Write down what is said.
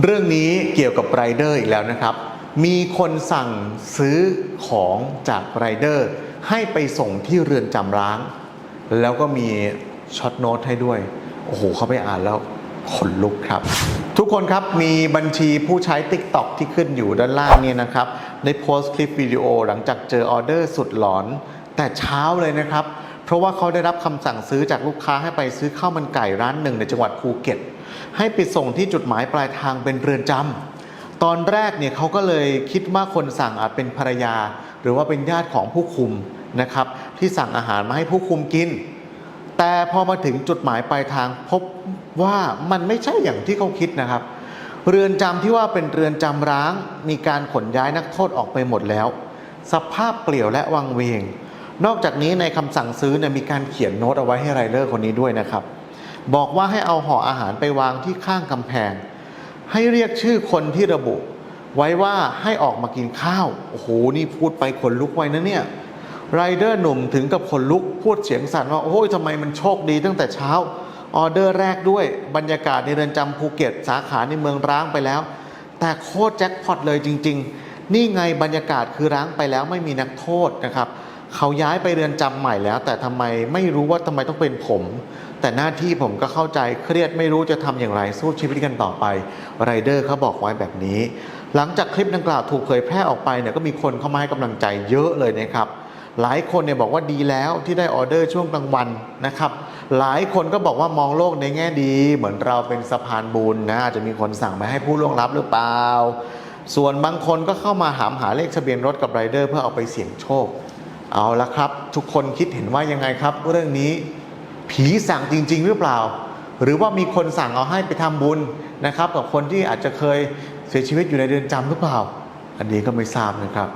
เรื่องนี้เกี่ยวกับไรเดอร์อีกแล้วนะครับ มีคนสั่งซื้อของจากไรเดอร์ให้ไปส่งที่เรือนจำร้าง แล้วก็มีช็อตโน้ตให้ด้วย โอ้โห เขาไปอ่านแล้วขนลุกครับ ทุกคนครับมีบัญชีผู้ใช้ TikTok ที่ขึ้นอยู่ด้านล่างเนี่ยนะครับ ได้โพสต์คลิปวิดีโอหลังจากเจอออเดอร์สุดหลอน แต่เช้าเลยนะครับ ราะว่าเขาได้รับคำสั่งซื้อจากลูกค้าให้ไปซื้อข้าวมันไก่ร้านหนึ่งในจังหวัดภูเก็ต ให้ไปส่งที่จุดหมายปลายทางเป็นเรือนจำตอนแรกเนี่ยเขาก็เลยคิดว่าคนสั่งอาจเป็นภรรยา หรือว่าเป็นญาติของผู้คุมนะครับ ที่สั่งอาหารมาให้ผู้คุมกิน แต่พอมาถึงจุดหมายปลายทางพบว่ามันไม่ใช่อย่างที่เขาคิดนะครับ เรือนจำที่ว่าเป็นเรือนจำร้าง มีการขนย้ายนักโทษออกไปหมดแล้ว สภาพเปลี่ยวและวังเวง นอกจากนี้ในคำสั่งซื้อเนี่ยมีการเขียนโน้ตเอาไว้ให้ไรเดอร์คนนี้ด้วยนะครับ บอกว่าให้เอาห่ออาหารไปวางที่ข้างกำแพง ให้เรียกชื่อคนที่ระบุ ไว้ว่าให้ออกมากินข้าวโอ้โหนี่พูดไปขนลุกไว้นะเนี่ยไรเดอร์หนุ่มถึงกับขนลุกพูดเสียงสั่นว่าโอ้ยทำไมมันโชคดีตั้งแต่เช้าออเดอร์แรกด้วยบรรยากาศในเรือนจำภูเก็ต สาขาในเมืองร้างไปแล้ว แต่โคตรแจ็คพอตเลยจริง ๆ นี่ไงบรรยากาศคือร้างไปแล้วไม่มีนักโทษนะครับ เขาย้ายไปเรือนจำใหม่แล้ว แต่ทำไมไม่รู้ว่าทำไมต้องเป็นผม แต่หน้าที่ผมก็เข้าใจเครียดไม่รู้จะทำอย่างไรสู้ชีวิตกันต่อไปไรเดอร์เขาบอกไว้แบบนี้ หลังจากคลิปดังกล่าวถูกเผยแพร่ออกไปเนี่ยก็มีคนเข้ามาให้กำลังใจเยอะเลยนะครับหลายคนเนี่ยบอกว่าดีแล้วที่ได้ออเดอร์ช่วงกลางวันนะครับ หลายคนก็บอกว่ามองโลกในแง่ดี เหมือนเราเป็นสะพานบุญนะอาจจะมีคนสั่งมาให้ผู้ล่วงลับหรือเปล่า ส่วนบางคนก็เข้ามาหามหาเลขทะเบียนรถกับไรเดอร์เพื่อเอาไปเสี่ยงโชค เอาละครับ ทุกคนคิดเห็นว่ายังไงครับ เรื่องนี้ผีสั่งจริง ๆ หรือเปล่า หรือว่ามีคนสั่งเอาให้ไปทำบุญนะครับ กับคนที่อาจจะเคยเสียชีวิตอยู่ในเรือนจำหรือเปล่า อันนี้ก็ไม่ทราบนะครับ